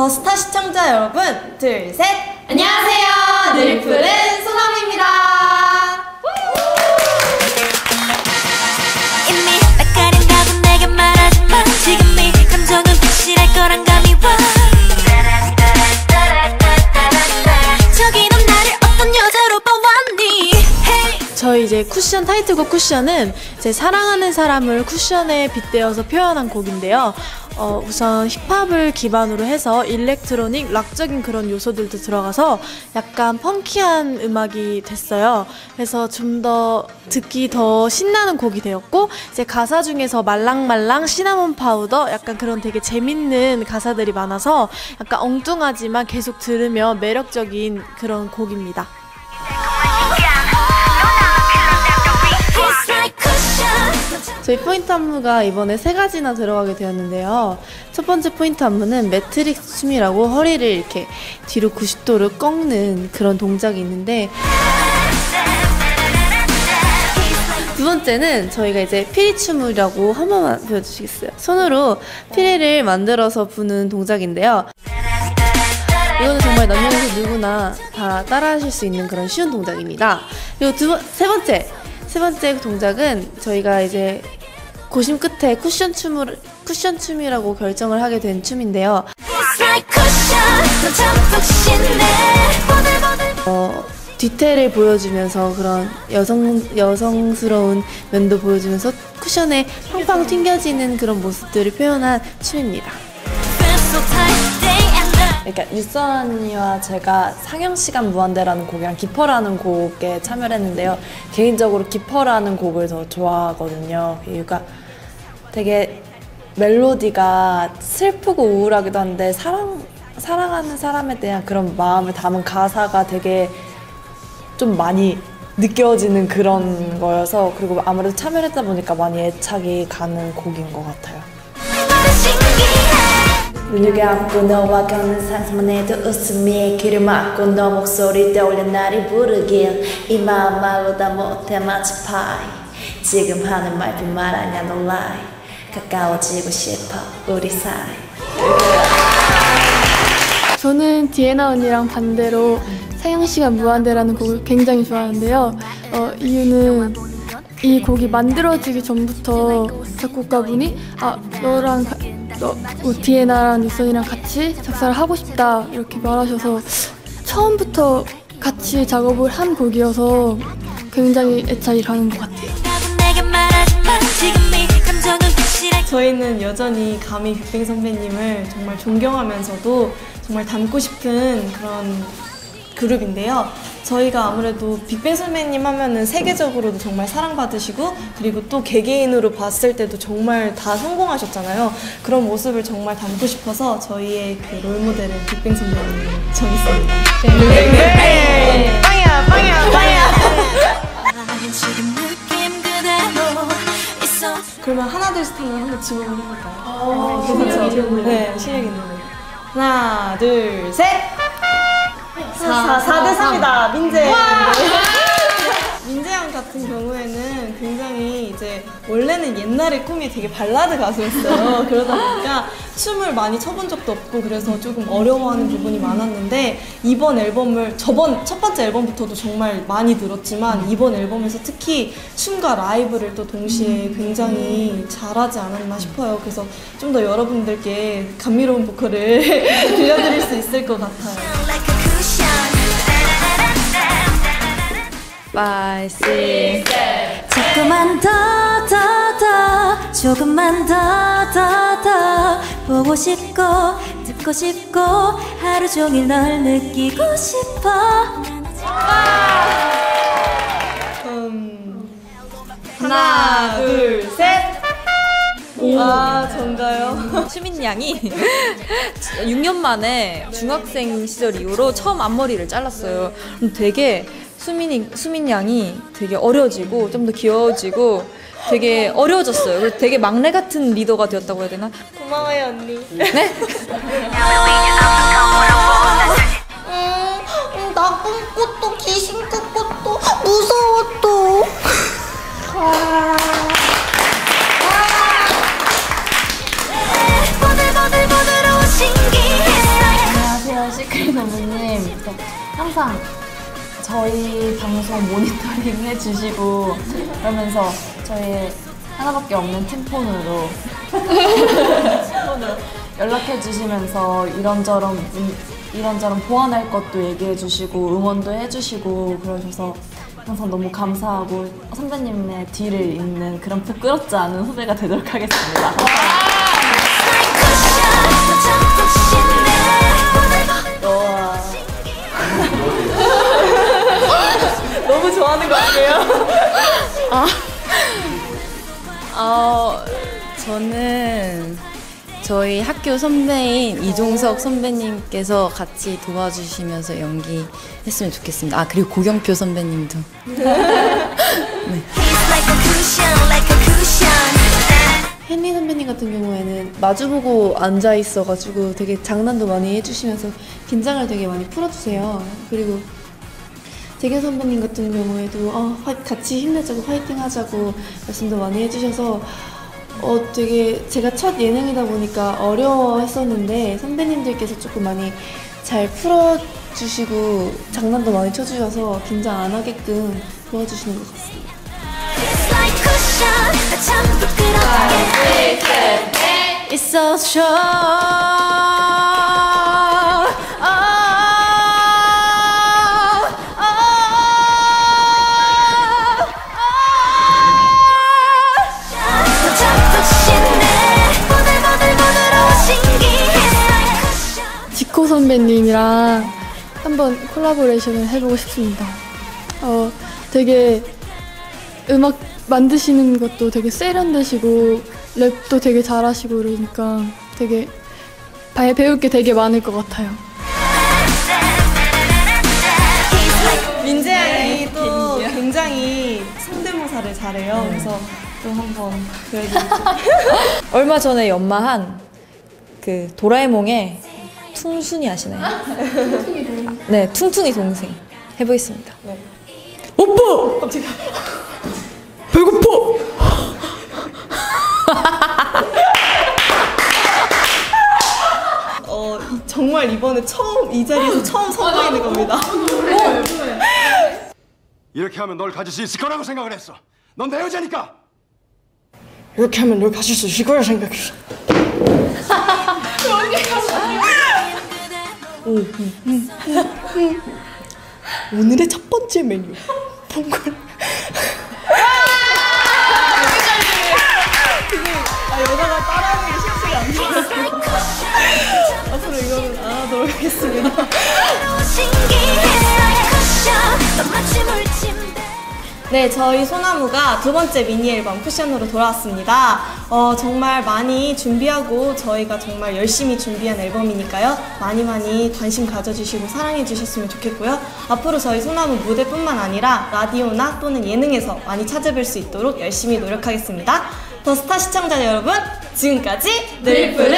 더스타 시청자 여러분, 둘, 셋! 안녕하세요! 늘 푸른 쿠션 타이틀곡 쿠션은 제 사랑하는 사람을 쿠션에 빗대어서 표현한 곡인데요. 어, 우선 힙합을 기반으로 해서 일렉트로닉, 락적인 그런 요소들도 들어가서 약간 펑키한 음악이 됐어요. 그래서 좀 더 듣기 더 신나는 곡이 되었고 이제 가사 중에서 말랑말랑 시나몬 파우더 약간 그런 되게 재밌는 가사들이 많아서 약간 엉뚱하지만 계속 들으면 매력적인 그런 곡입니다. 저희 포인트 안무가 이번에 세 가지나 들어가게 되었는데요. 첫 번째 포인트 안무는 매트릭스 춤이라고 허리를 이렇게 뒤로 90도로 꺾는 그런 동작이 있는데 두 번째는 저희가 이제 피리춤이라고 한 번만 보여주시겠어요? 손으로 피리를 만들어서 부는 동작인데요. 이거는 정말 남녀노소 누구나 다 따라하실 수 있는 그런 쉬운 동작입니다. 그리고 두 번, 세 번째, 세 번째 동작은 저희가 이제 고심 끝에 쿠션 춤을 쿠션 춤이라고 결정을 하게 된 춤인데요. 어, 디테일을 보여주면서 그런 여성 여성스러운 면도 보여주면서 쿠션에 팡팡 튕겨지는 그런 모습들을 표현한 춤입니다. 그러니까 유선 언니와 제가 상영시간 무한대라는 곡이랑 기퍼라는 곡에 참여를 했는데요. 개인적으로 기퍼라는 곡을 더 좋아하거든요. 그 이유가 되게 멜로디가 슬프고 우울하기도 한데 사랑 사랑하는 사람에 대한 그런 마음을 담은 가사가 되게 좀 많이 느껴지는 그런 거여서 그리고 아무래도 참여를 했다 보니까 많이 애착이 가는 곡인 것 같아요. 눈을 감고 너와 걷는 상상만 해도 웃음이 귀를 막고 너 목소리 떠올려 나를 부르길. 이 마음 말로 다 못해 마치 파이. 지금 하는 말뿐말 아냐 no lie 가까워지고 싶어 우리 사이. 저는 디에나 언니랑 반대로 사형시간 무한대라는 곡을 굉장히 좋아하는데요. 어, 이유는 이 곡이 만들어지기 전부터 작곡가분이 아 너랑 가- 너 뭐, 디에나랑 유선이랑 같이 작사를 하고 싶다 이렇게 말하셔서 처음부터 같이 작업을 한 곡이어서 굉장히 애착이 가는 것 같아요. 저희는 여전히 가미 빅뱅 선배님을 정말 존경하면서도 정말 닮고 싶은 그런 그룹인데요. 저희가 아무래도 빅뱅 선배님 하면은 세계적으로도 정말 사랑받으시고 그리고 또 개개인으로 봤을 때도 정말 다 성공하셨잖아요. 그런 모습을 정말 담고 싶어서 저희의 그 롤모델은 빅뱅 선배님을 정했습니다. 네. 빵이야, 빵이야, 빵이야. 그러면 하나 둘셋 하면 한번 지목을 해볼까요? 괜찮죠? 네, 실력 있는 거. 하나, 둘, 셋! 4, 4 대 3이다, 민재. 민재 양 같은 경우에는 굉장히 이제 원래는 옛날에 꿈이 되게 발라드 가수였어요. 그러다 보니까 춤을 많이 춰본 적도 없고 그래서 조금 어려워하는 부분이 많았는데 이번 앨범을 저번 첫 번째 앨범부터도 정말 많이 들었지만 이번 앨범에서 특히 춤과 라이브를 또 동시에 굉장히 잘하지 않았나 싶어요. 그래서 좀 더 여러분들께 감미로운 보컬을 들려드릴 수 있을 것 같아요. 5, 6, 7 조금만 더 더 더 조금만 더 더 더. 보고 싶고 듣고 싶고 하루 종일 널 느끼고 싶어. 음, 하나 둘셋. 아, 전가요? 수민 양이 6년 만에 중학생 시절 이후로 처음 앞머리를 잘랐어요. 되게 수민이 수민 양이 되게 어려지고 좀 더 귀여워지고 되게 어려워졌어요. 그래서 되게 막내 같은 리더가 되었다고 해야 되나? 고마워요, 언니. 네? 음, 나쁜 꽃도 귀신 같고 무서워 저희 방송 모니터링 해주시고 그러면서 저희 하나밖에 없는 팀폰으로 연락해 주시면서 이런저런 문- 이런저런 보완할 것도 얘기해 주시고 응원도 해 주시고 그러셔서 항상 너무 감사하고 선배님의 뒤를 잇는 그런 부끄럽지 않은 후배가 되도록 하겠습니다. 좋아하는 거 아니에요? 어, 저는 저희 학교 선배인 이종석 선배님께서 같이 도와주시면서 연기했으면 좋겠습니다. 아, 그리고 고경표 선배님도. 헨리 선배님 같은 경우에는 마주보고 앉아 있어가지고 되게 장난도 많이 해주시면서 긴장을 되게 많이 풀어주세요. 그리고 재경 선배님 같은 경우에도 어, 화- 같이 힘내자고 화이팅 하자고 말씀도 많이 해주셔서 어, 되게 제가 첫 예능이다 보니까 어려워했었는데 선배님들께서 조금 많이 잘 풀어주시고 장난도 많이 쳐주셔서 긴장 안 하게끔 도와주시는 것 같습니다. It's so strong. 지코 선배님이랑 한번 콜라보레이션을 해보고 싶습니다. 어, 되게 음악 만드시는 것도 되게 세련되시고 랩도 되게 잘하시고 그러니까 되게 바- 배울 게 되게 많을 것 같아요. 민재 양이 또 굉장히 성대모사를 잘해요. 그래서 또 한번 보여드릴게요. 얼마 전에 연마한 그 도라에몽의 퉁순이 아시나요? 네, 퉁퉁이 동생 해보겠습니다. 오빠! 깜짝이야. 배고파! 어, 이- 정말 이번에 처음, 이 자리에서 처음 선보이는 겁니다. 이렇게 하면 널 가질 수 있을 거라고 생각을 했어. 넌 내 여자니까. 이렇게 하면 널 가질 수 있을 거라 생각했어. 오, 음, 음, 음. 오늘의 첫 번째 메뉴 봉골. 아 여자가 따라하는 게 쉽지가 않죠. 앞으로 이거는 안 하도록 하겠습니다. 네, 저희 소나무가 두 번째 미니 앨범 쿠션으로 돌아왔습니다. 어, 정말 많이 준비하고 저희가 정말 열심히 준비한 앨범이니까요. 많이 많이 관심 가져주시고 사랑해주셨으면 좋겠고요. 앞으로 저희 소나무 무대뿐만 아니라 라디오나 또는 예능에서 많이 찾아뵐 수 있도록 열심히 노력하겠습니다. 더스타 시청자 여러분, 지금까지 늘플을